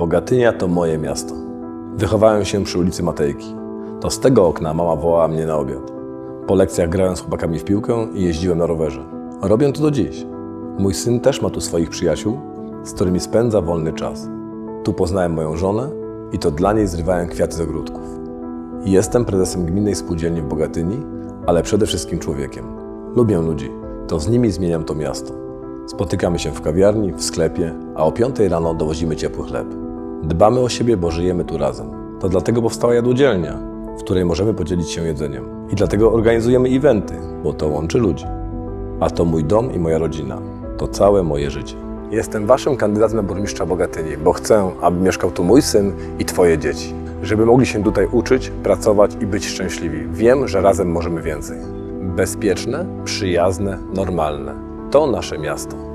Bogatynia to moje miasto. Wychowałem się przy ulicy Matejki. To z tego okna mama wołała mnie na obiad. Po lekcjach grałem z chłopakami w piłkę i jeździłem na rowerze. Robię to do dziś. Mój syn też ma tu swoich przyjaciół, z którymi spędza wolny czas. Tu poznałem moją żonę i to dla niej zrywałem kwiaty z ogródków. Jestem prezesem gminnej spółdzielni w Bogatyni, ale przede wszystkim człowiekiem. Lubię ludzi, to z nimi zmieniam to miasto. Spotykamy się w kawiarni, w sklepie, a o 5 rano dowozimy ciepły chleb. Dbamy o siebie, bo żyjemy tu razem. To dlatego powstała jadłodzielnia, w której możemy podzielić się jedzeniem. I dlatego organizujemy eventy, bo to łączy ludzi. A to mój dom i moja rodzina. To całe moje życie. Jestem waszym kandydatem na burmistrza Bogatyni, bo chcę, aby mieszkał tu mój syn i twoje dzieci. Żeby mogli się tutaj uczyć, pracować i być szczęśliwi. Wiem, że razem możemy więcej. Bezpieczne, przyjazne, normalne. To nasze miasto.